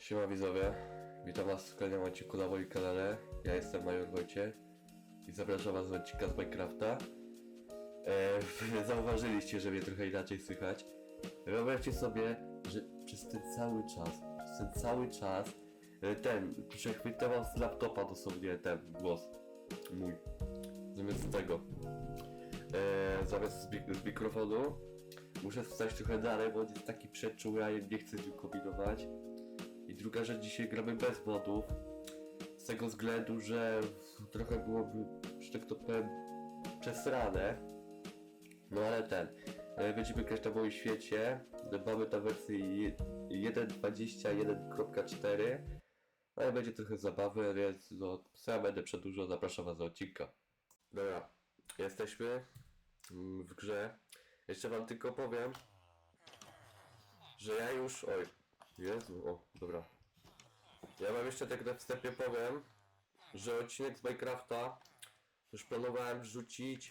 Siema widzowie, witam was w kolejnym odcinku na moim kanale. Ja jestem Major Wojciech i zapraszam was do odcinka z Minecrafta. E, zauważyliście, że mnie trochę inaczej słychać. Wyobraźcie sobie, że przez ten cały czas, przez ten cały czas e, ten, przechwytywał z laptopa dosłownie ten głos mój. Zamiast tego. E, zamiast z, mik- z mikrofonu muszę wstać trochę dalej, bo jest taki przeczuły, a ja nie chcę z nim kombinować. Druga rzecz, dzisiaj gramy bez modów. Z tego względu, że trochę byłoby, że tak to powiem, przesrane. No ale ten. e, Będziemy grać na moim świecie. Mamy na wersji 1.21.4. Ale będzie trochę zabawy, więc no, ja będę przedłużał, zapraszam was do odcinka. Dobra, jesteśmy w grze. Jeszcze wam tylko powiem, że ja już... Oj, Jezu, o, dobra. Ja wam jeszcze tak na wstępie powiem, że odcinek z Minecrafta już planowałem wrzucić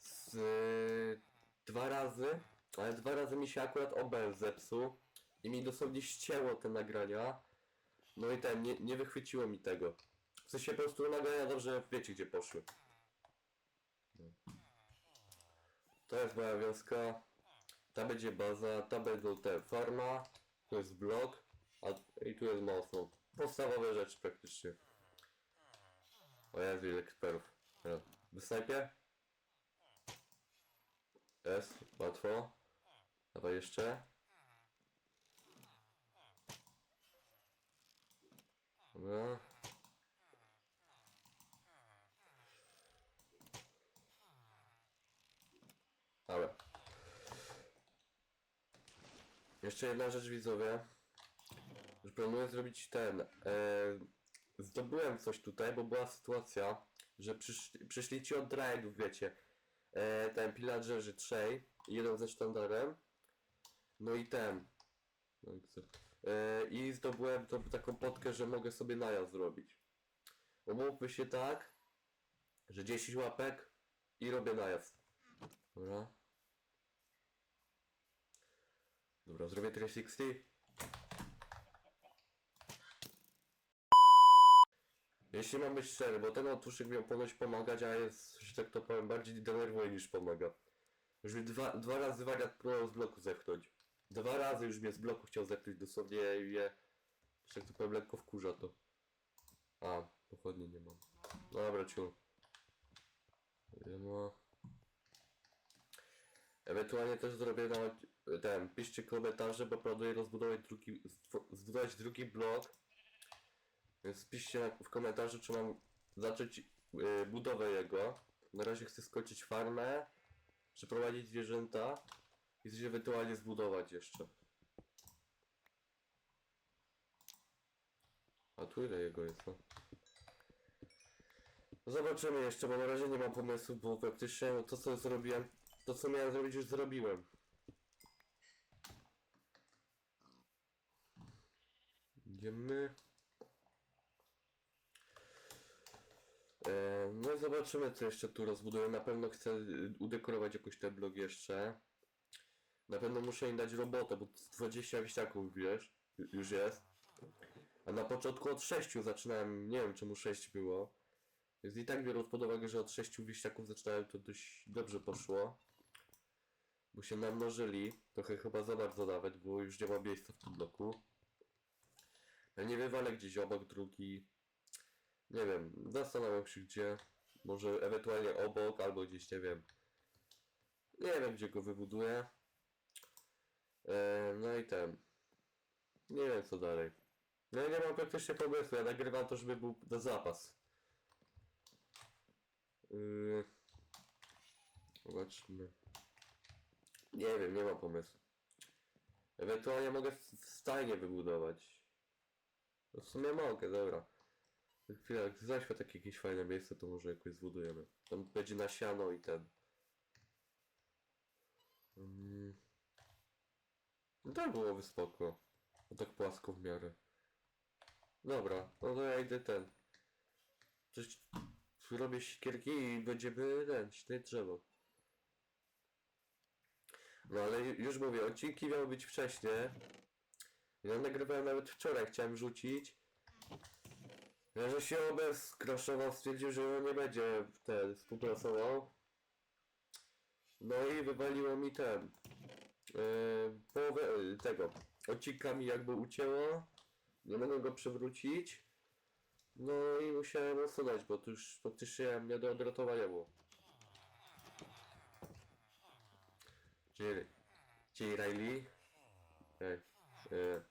z dwa razy, ale dwa razy mi się akurat OBS zepsuł i mi dosłownie ścięło te nagrania. No i ten, nie, nie wychwyciło mi tego. W sensie po prostu nagrania dobrze wiecie gdzie poszły. No. To jest moja wioska. Ta będzie baza, ta będą te farma, tu jest blok, a i tu jest mocno. Podstawowe rzeczy praktycznie. O Jezu, ile eksperów. Wysnajpie? Jest, łatwo. Dawaj jeszcze. Dobra. Jeszcze jedna rzecz widzowie. Że planuję zrobić ten. E, zdobyłem coś tutaj, bo była sytuacja, że przysz, przyszli ci od raidów, wiecie. E, ten pillagerzy trzej, jeden ze sztandarem. No i ten. No i, co? e, I zdobyłem to, taką potkę, że mogę sobie najazd zrobić. Umówmy się tak, że 10 łapek i robię najazd. Dobra. Dobra, zrobię 360. Jeśli mam być szczery, bo ten otuszek miał ponoć pomagać, a jest, że tak to powiem, bardziej denerwuje niż pomaga. Już mi dwa, dwa razy wariat próbował z bloku zepchnąć. Dwa razy już mnie z bloku chciał zepchnąć, dosłownie je, że tak to powiem, lekko wkurza to. A, pochodnie nie mam. Dobra, ciul. Nie ma. Ewentualnie też zrobię na ten, piszcie komentarze, bo planuję rozbudować drugi, zbudować drugi blok. Więc piszcie w komentarzu, czy mam zacząć y, budowę jego. Na razie chcę skończyć farmę, przeprowadzić zwierzęta i coś ewentualnie zbudować jeszcze. A tu ile jego jest? No Zobaczymy jeszcze, bo na razie nie mam pomysłu, bo praktycznie to co zrobiłem, to co miałem zrobić już zrobiłem. Idziemy. E, no zobaczymy co jeszcze tu rozbuduję. Na pewno chcę y, udekorować jakoś ten blok jeszcze. Na pewno muszę im dać robotę, bo 20 wieśniaków wiesz, ju- już jest. A na początku od 6 zaczynałem, nie wiem czemu 6 było. Więc i tak biorąc pod uwagę, że od 6 wieśniaków zaczynałem, to dość dobrze poszło. Bo się namnożyli, trochę chyba za bardzo nawet, bo już nie ma miejsca w tym bloku. Ja nie wywalę gdzieś obok drugi. Nie wiem, zastanawiam się gdzie. Może ewentualnie obok, albo gdzieś, nie wiem. Nie wiem gdzie go wybuduję. E, no i ten. Nie wiem co dalej. No ja nie mam praktycznie pomysłu, ja nagrywam to, żeby był na zapas. Yy... Zobaczmy. Nie wiem, nie mam pomysłu. Ewentualnie mogę w stajnie wybudować. No w sumie mogę, dobra. Chwila, jak zaświat takie jakieś fajne miejsce, to może jakoś zbudujemy. Tam będzie na siano i ten. Mm. No tak byłoby spoko. No tak płasko w miarę. Dobra, no to ja idę ten. Coś robię sikierki i będziemy ten, śnieć drzewo. No ale ju- już mówię, odcinki miały być wcześniej. Ja nagrywałem nawet wczoraj, chciałem rzucić. Że się OBS skraszował, stwierdził, że nie będzie ten współpracował. No i wywaliło mi ten. Yy, połowę yy, tego. Odcinka mi jakby ucięło. Nie mogę go przywrócić. No i musiałem usunąć, bo to już faktycznie mnie do odratowania było. Czyli, czyli Riley. Ej, yy,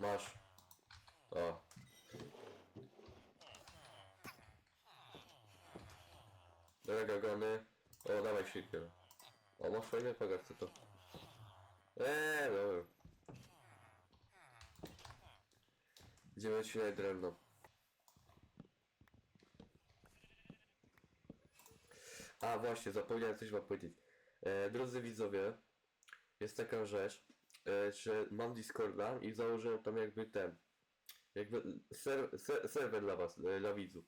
masz. O. Dobra, gony. O, dawaj siekierę. O, masz fajne pagawce to. Eee, dobra. Idziemy odcinać drewno. A właśnie, zapomniałem coś wam powiedzieć. E, drodzy widzowie, jest taka rzecz, e, że mam Discorda i założyłem tam jakby ten, jakby ser, ser, serwer dla was, e, dla widzów.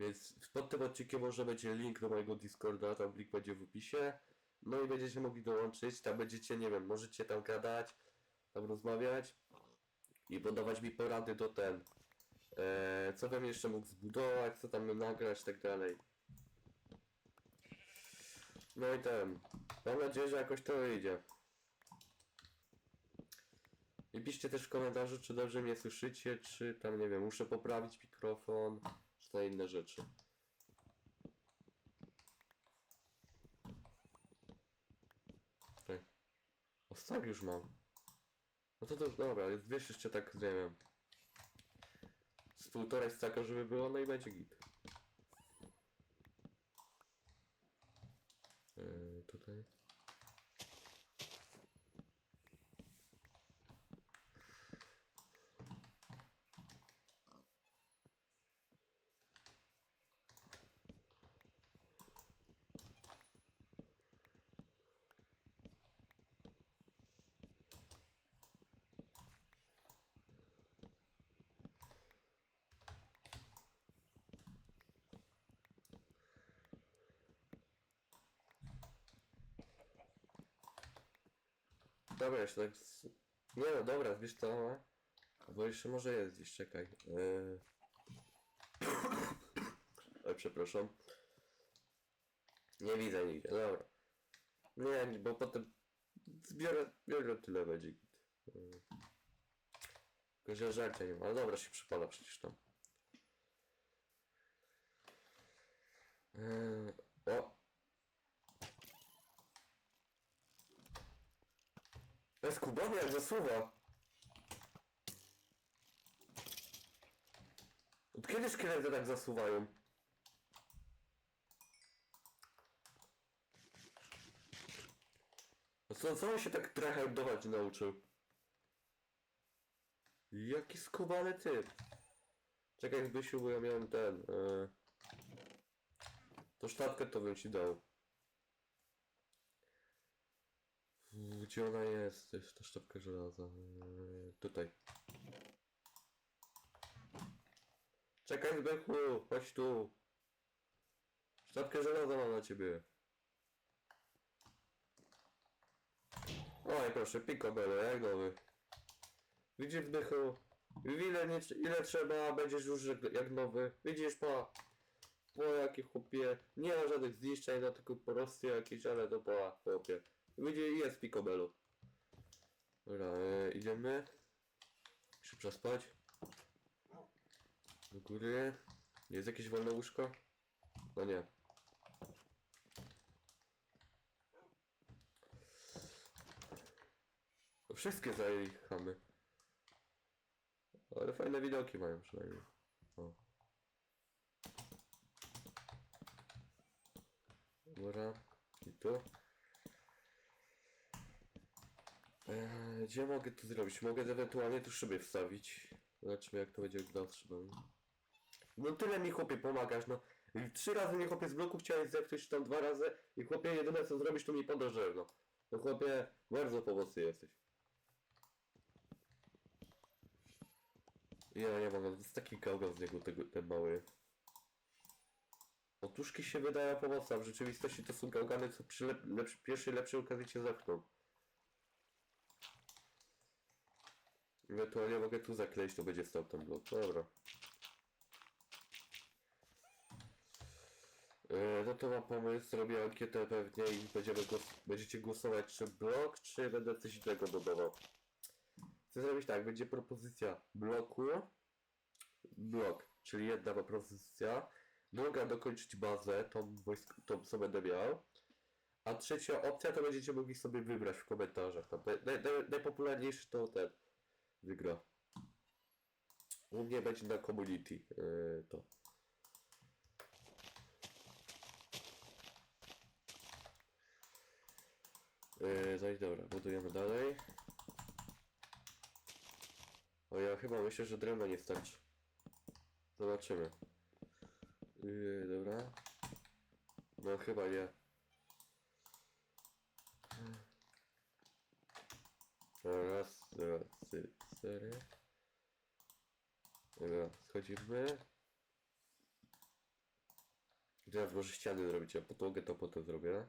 Więc pod tym odcinkiem może będzie link do mojego Discorda, tam link będzie w opisie. No i będziecie mogli dołączyć, tam będziecie, nie wiem, możecie tam gadać, tam rozmawiać i podawać mi porady do ten, co bym jeszcze mógł zbudować, co tam nagrać tak dalej. No i ten, mam nadzieję, że jakoś to wyjdzie. I piszcie też w komentarzu, czy dobrze mnie słyszycie, czy tam, nie wiem, muszę poprawić mikrofon, czy to inne rzeczy. O, stack już mam. No to to, dobra, jest wiesz jeszcze tak, nie wiem. Z półtorej staka, żeby było, no i będzie git. Tutaj. Dobra, jeszcze tak... z- Nie no, dobra, wiesz co? Bo jeszcze może jest gdzieś, czekaj. Yy... Oj, przepraszam. Nie widzę nigdzie, dobra. Nie, bo potem zbiorę, biorę tyle będzie. Yy. Tylko, że żarcia nie ma, ale dobra, się przypala przecież tam. Yy... O! Bez kubany jak zasuwa. Od kiedy szkielety tak zasuwają? Co, co on się tak tryhardować nauczył? Jaki skubany typ. Czekaj, Zbysiu, bo ja miałem ten... Yy... To sztabkę to bym ci dał. Gdzie ona jest? To jest ta sztabka żelaza. Eee, Tutaj. Czekaj, Zbychu! Chodź tu! Sztabkę żelaza mam na ciebie. Oj, proszę, picobello, jak nowy. Widzisz, Zbychu? Ile, nie, ile trzeba, będziesz już jak- jak nowy. Widzisz, pa? Po jakie chłopie. Nie ma żadnych zniszczeń, no tylko porosty jakieś, ale to po chłopie. Widzisz, jest picobello. Dobra, e, idziemy. Muszę przespać. Do góry. Jest jakieś wolne łóżko? No nie. Wszystkie zajęli chamy. Ale fajne widoki mają przynajmniej. O. Dobra. I tu. Eee, gdzie mogę to zrobić? Mogę ewentualnie tu szyby wstawić. Zobaczymy jak to będzie wyglądało z szybami. No tyle mi chłopie pomagasz, no. Trzy razy mnie chłopie z bloku chciałeś zepchnąć, tam dwa razy i chłopie jedyne co zrobisz to mi podasz no. No chłopie, bardzo pomocny jesteś. Ja nie mogę, to jest taki gałgan z niego tego, ten mały. Otóżki się wydają pomocne, w rzeczywistości to są gałgany, co przy lep, lepszy, pierwszej lepszej okazji cię zepchną. Ewentualnie mogę tu zakleić, to będzie stał ten blok. Dobra. E, No to mam pomysł, zrobię ankietę pewnie i będziemy głos będziecie głosować czy blok, czy będę coś innego dodawał. Chcę zrobić tak, będzie propozycja bloku, blok, czyli jedna propozycja, druga dokończyć bazę, tą, tą co będę miał, a trzecia opcja to będziecie mogli sobie wybrać w komentarzach. Tam, naj, naj, najpopularniejszy to ten wygra. U mnie będzie na community yy, to. Yy, no i dobra, budujemy dalej. O ja chyba myślę, że drewno nie starczy. Zobaczymy. Yy, dobra. No chyba nie. Raz, dwa, trzy, cztery. Dobra, schodzimy. Teraz może ściany zrobić, a podłogę to potem zrobię.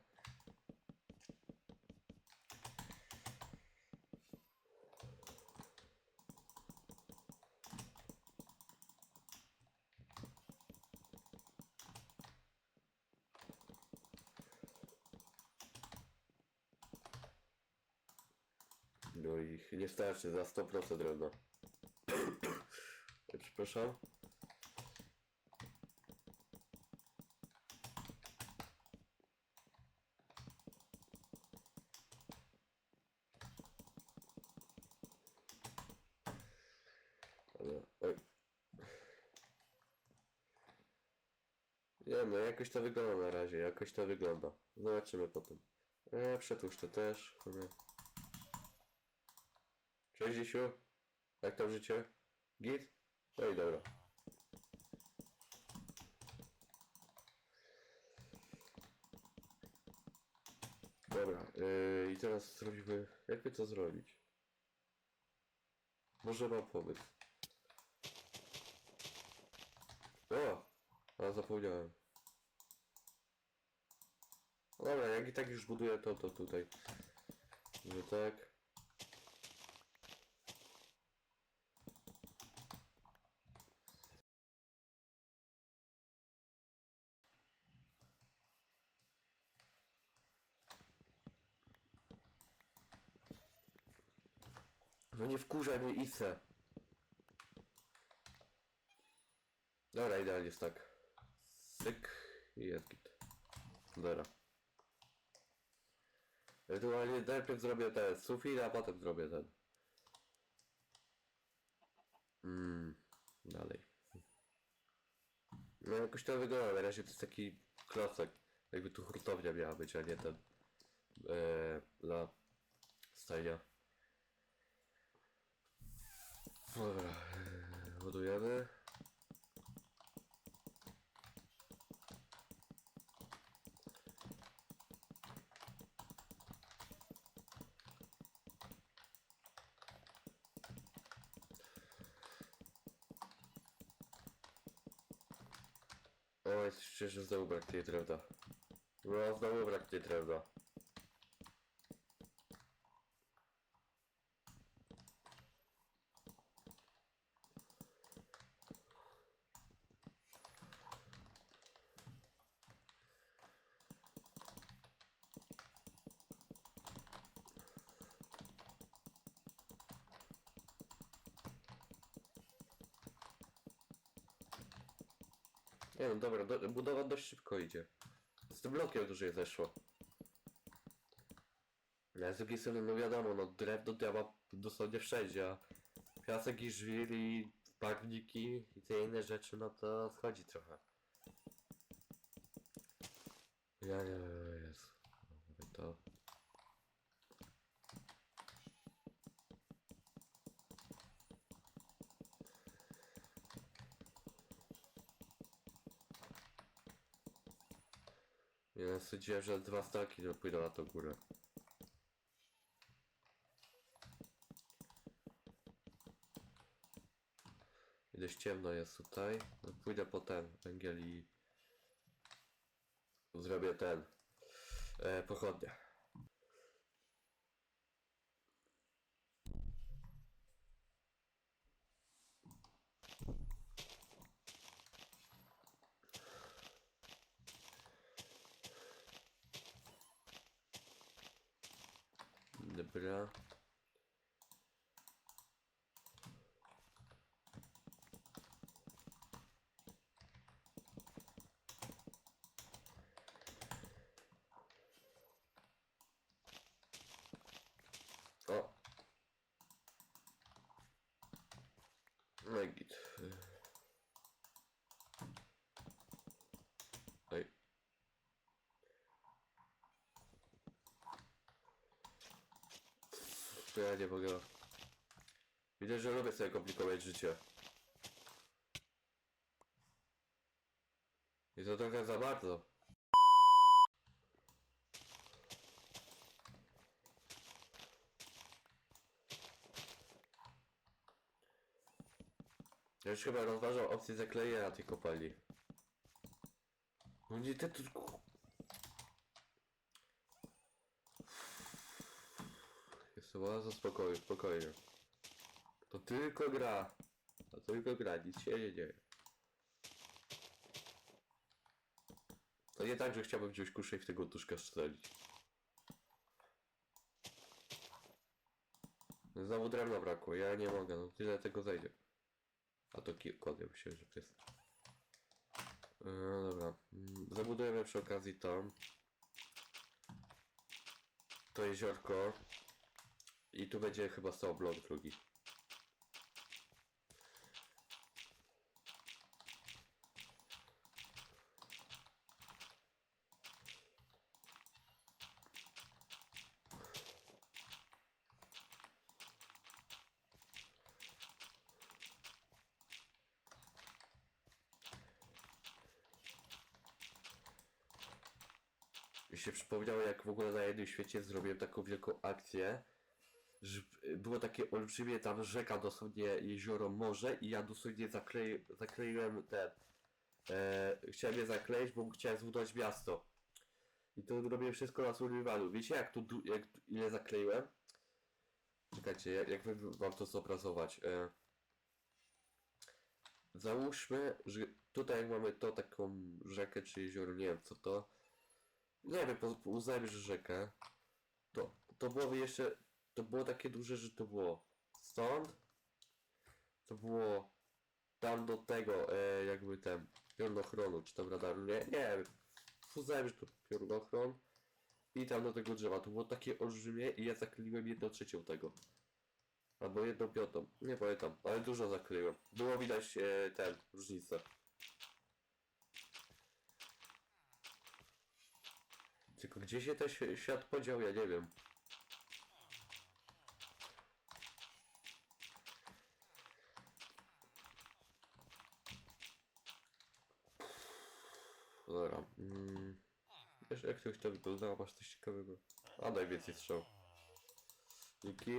No i nie starczy za 100% drewna. Przepraszam. Oj. Nie no, jakoś to wygląda na razie, jakoś to wygląda. Zobaczymy potem. E, przetłuszcz to też. Nie. Cześć Dzisiu. Jak tam życie? Git? No i dobra. Dobra, yy, i teraz zrobimy... Jakby to zrobić? Może mam pomysł. O! A zapomniałem. Dobra, jak i tak już buduję to, to tutaj. Że tak. No nie wkurzaj mnie Ise. Dobra, idealnie jest tak. Syk i jest git. Dobra. Ewentualnie najpierw zrobię ten sufit, a potem zrobię ten. Mmm, dalej. No jakoś to wygląda, na razie to jest taki klocek. Jakby tu hurtownia miała być, a nie ten. Eee, dla stajnia. Ładujemy. O, jest szczerze, znowu brakuje drewna. No, znowu brakuje drewna. Nie no dobra, do, budowa dość szybko idzie. Z tym blokiem dłużej zeszło. Ale z drugiej strony, no wiadomo, no drewno działa dosłownie wszędzie, a piasek i żwir i bagniki i te inne rzeczy, no to schodzi trochę. Ja nie wiem, jest. To... Ja sądziłem, że dwa staki pójdą na tą górę. I dość ciemno jest tutaj. No, pójdę po ten węgiel i zrobię ten e, pochodnie. No, Dobra. O. No git. Ej. To ja nie mogę. Widać, że lubię sobie komplikować życie. I to trochę za bardzo. Już chyba rozważał opcję zaklejenia tej kopalni. No nie, te tu... Jestem bardzo spokojny, spokojnie. To tylko gra. To tylko gra, nic się nie dzieje. To nie tak, że chciałbym wziąć kuszę i w tego tuszka strzelić. Znowu drewna brakło, ja nie mogę, no tyle tego zejdzie. A to kilkodnie myślę, że to jest. No dobra. Zabudujemy przy okazji to. To jeziorko. I tu będzie chyba stał blok drugi. Mi się przypomniało, jak w świecie zrobiłem taką wielką akcję, było takie olbrzymie tam rzeka, dosłownie jezioro, morze i ja dosłownie zaklei, zakleiłem ten... E, chciałem je zakleić, bo chciałem zbudować miasto. I to robię wszystko na survivalu. Wiecie jak tu, jak, ile zakleiłem? Czekajcie, jak, jak wam to zobrazować? E, załóżmy, że tutaj mamy to taką rzekę czy jezioro, nie wiem co to. Nie wiem, uznajmy, że rzekę. To, to było jeszcze, to było takie duże, że to było stąd. To było tam do tego, e, jakby ten piorunochronu, czy tam radaru, nie, nie wiem. Uznajmy, że to piorunochron. I tam do tego drzewa. To było takie olbrzymie i ja zakleiłem jedną trzecią tego. Albo jedną piątą. Nie pamiętam, ale dużo zakleiłem. Było widać e, ten, różnicę. Tylko gdzie się ten świ- świat podział, ja nie wiem. Dobra. Mm. Wiesz, jak to to wyglądało, masz coś ciekawego. A najwięcej strzał. Dzięki.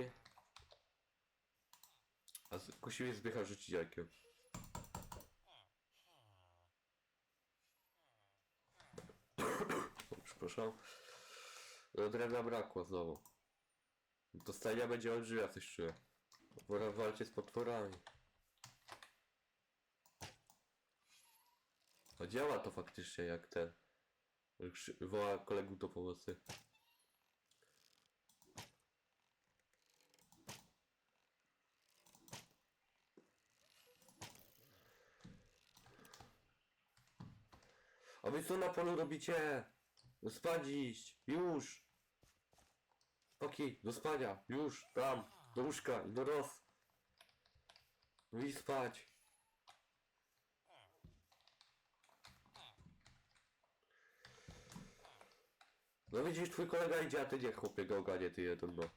A z- kusimy zbycha rzucić jajkiem. Przepraszam. No, drewna brakło znowu. To stajnia będzie olbrzymia, coś czuję. Pora walcie z potworami. A działa to faktycznie jak ten. Woła kolegów do pomocy. A wy co na polu robicie? Do spać iść, już! Spokój, do spania, już, tam, do łóżka i do roz. No i spać. No widzisz, twój kolega idzie, a ty nie chłopie go oganie, ty jeden no.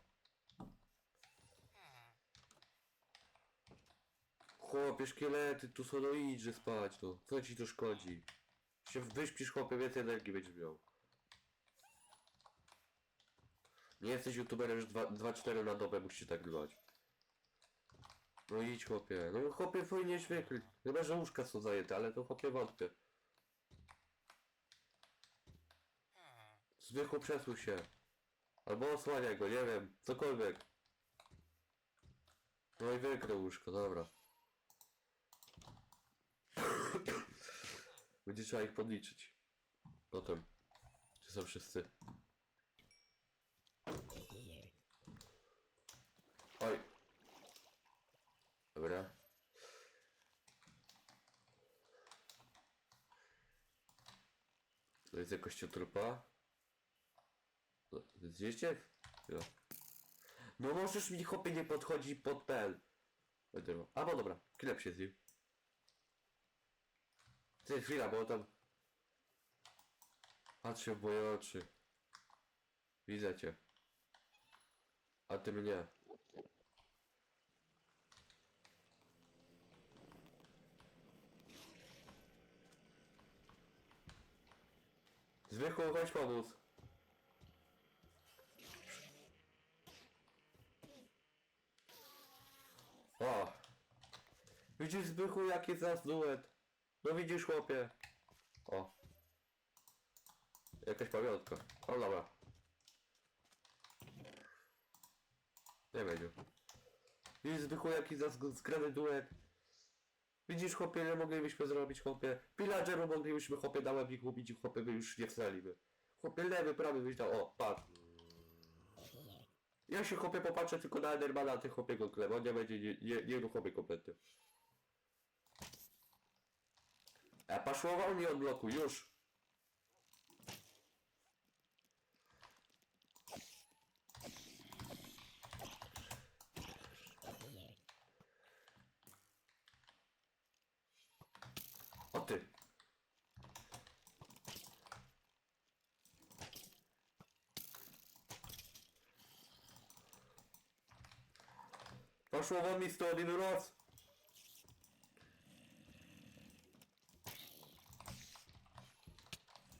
Chłopie, szkielety, tu są, no idźże spać, no. Co ci to szkodzi? Się wyśpisz, chłopie, więcej energii będziesz miał. Nie jesteś youtuberem już 2-4 na dobę, musisz tak grywać. No idź chłopie, no chłopie powinieneś wykryć. Chyba, że łóżka są zajęte, ale to chłopie wątpię. Zwykło przesuń się. Albo osłaniaj go, nie wiem, cokolwiek. No i wykrył łóżko, dobra. Będzie trzeba ich podliczyć. Potem. Czy są wszyscy? Jest jakoś trupa. No, Zjeździe? No możesz mi chłopie nie podchodzi pod. Będę A bo dobra, klep się zbił. Ty chwila, bo tam... Patrzę w moje oczy. Widzę cię. A ty mnie. Zbychu, chodź pomóc. O! Widzisz Zbychu jaki jest duet? No widzisz chłopie. O. Jakaś pamiątka. O dobra. Nie będzie. Widzisz Zbychu jaki jest nas duet? Widzisz chłopie, ile moglibyśmy zrobić chłopie? Pillageru moglibyśmy chłopie na łeb i kupić i chłopie by już nie wstaliby. Chłopie lewy, prawy byś dał. O, patrz. Ja się chłopie popatrzę tylko na Endermana, a ty chłopie go klep. On nie będzie, nie, nie, nie chłopie kompletny. A paszłował mi odbloku, już. O ty. Poszło wam mi stąd inny raz.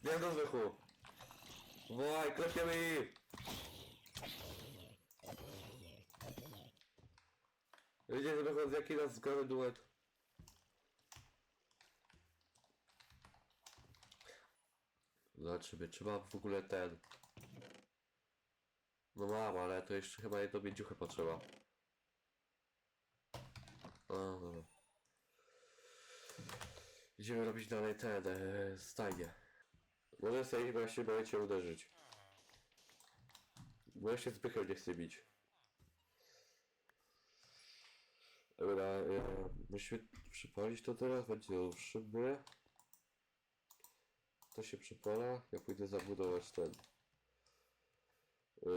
Nie do zwychu. Wołaj, klepiemy ich. Widzicie, że wychodzi jaki nas zgory duet. Zobaczymy, czy mam w ogóle ten. No mam, ale to jeszcze chyba jedną mięciuchę potrzeba. Idziemy robić dalej ten, e, stajnie. Może sobie właśnie możecie uderzyć. Bo ja się zbychał nie chcę bić. Dobra, e, musimy przypalić to teraz, będzie szyby. To się przypala, ja pójdę zabudować ten. E,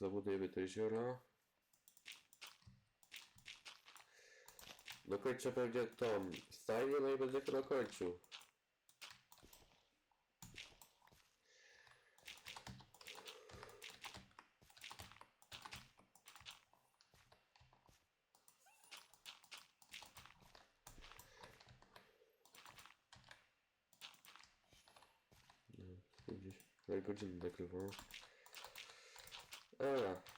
zabudujemy to jezioro. Dokończę pewnie tą stajnię, no i będę chyba kończył. No, Gdzieś na godzinę nagrywam. Dobra.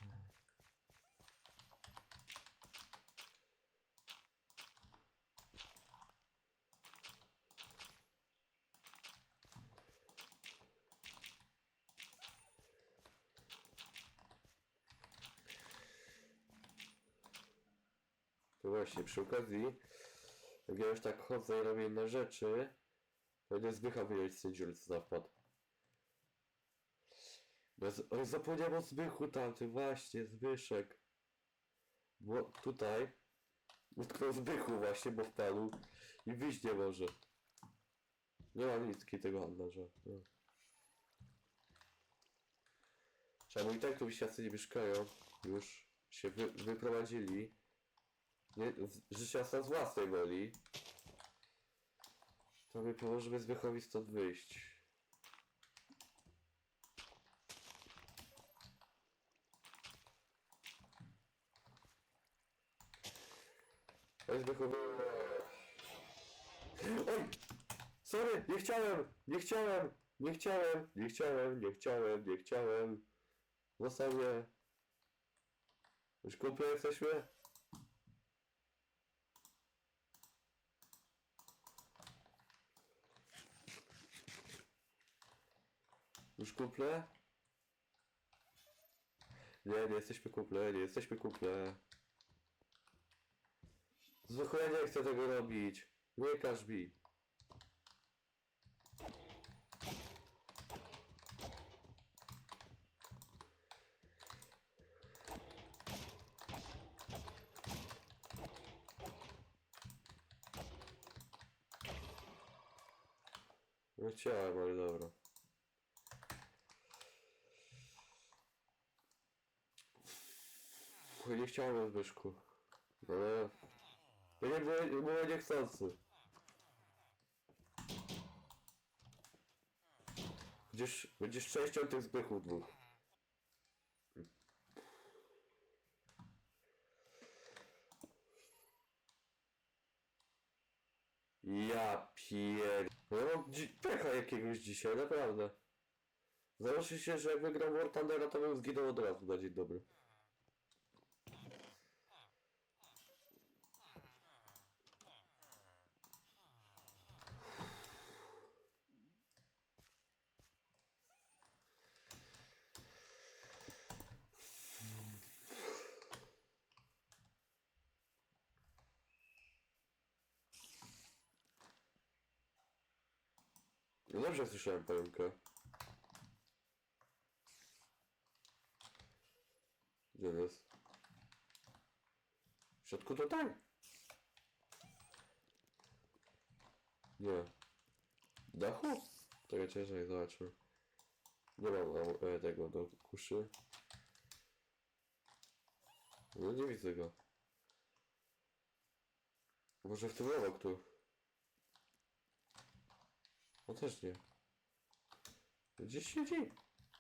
To właśnie, przy okazji, jak ja już tak chodzę i robię inne rzeczy, to nie zbycha wyjąć z tej co tam wpadł. No, oj, zapomniałem o Zbychu tamtym, właśnie, Zbyszek. Bo tutaj utknął Zbychu właśnie, bo wpadł i wyjść nie może. Nie ma nic tego handlarza. No. Czemu i tak tu świadcy nie mieszkają, już się wy, wyprowadzili. Nie, życia z własnej woli. To my pomożemy Zbychowi stąd wyjść. Zbychowi... Oj! Sorry, nie chciałem! Nie chciałem! Nie chciałem! Nie chciałem! Nie chciałem! Nie chciałem! Zostaw mnie! Już kumple jesteśmy? Już kumple? Nie, nie jesteśmy kumple, nie jesteśmy kumple. Zwykle nie chcę tego robić. Nie każ mi. No chciałem, ale dobra. Nie chciałem Zbyszku. Ale... To nie było, nie było niechcący. Będziesz, będziesz częścią tych zbychów dwóch. Ja pier... No mam dzi- pecha jakiegoś dzisiaj, naprawdę. Założy się, że jak wygram War Thundera, to bym zginął od razu na dzień dobry. No dobrze słyszałem pająka. Gdzie jest? W środku to tak. Nie. Dachu? To ja ciężej zobaczmy. Nie mam e, tego do kuszy. No nie widzę go. Może w tym obok tu. On też nie. Gdzieś siedzi.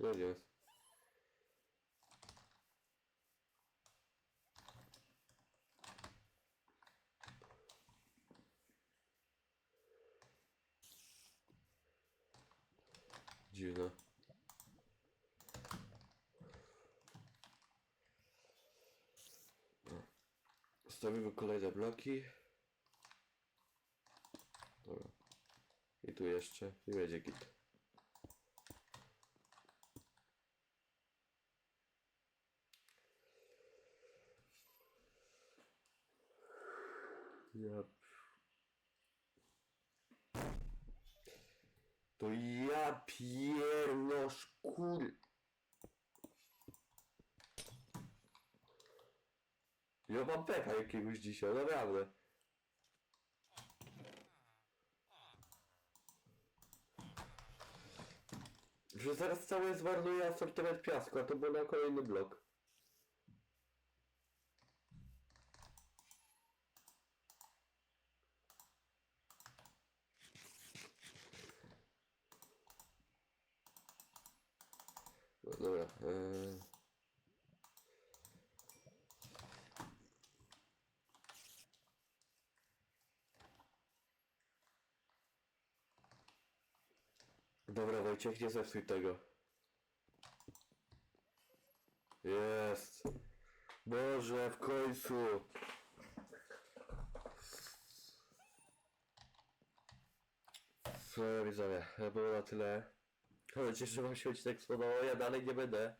No nie. Dziwne. Stawimy kolejne bloki. Dobra. I tu jeszcze. I będzie git. Ja... To ja piernosz kur... Ja mam pecha jakiegoś dzisiaj, naprawdę. Że zaraz cały zmarnuje asortyment piasku, a to był na kolejny blok. No dobra, eee... Dobra Wojciech, nie zepsuj tego. Jest. Boże, w końcu. Co widzowie, było na tyle. Mam nadzieję, że wam się odcinek spodobał. Ja dalej nie będę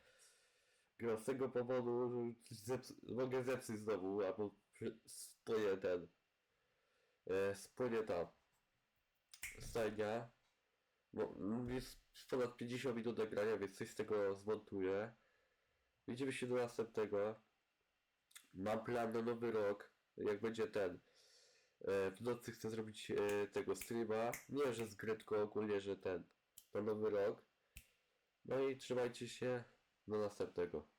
grał z tego powodu, że zeps- mogę zepsuć znowu, albo spłynie ten. E, spłynie ta stajnia. Bo jest ponad 50 minut nagrania, więc coś z tego zmontuję. Widzimy się do następnego. Mam plan na nowy rok, jak będzie ten. E, w nocy chcę zrobić e, tego streama. Nie, że z gry, tylko ogólnie, że ten. Na nowy rok. No i trzymajcie się do następnego.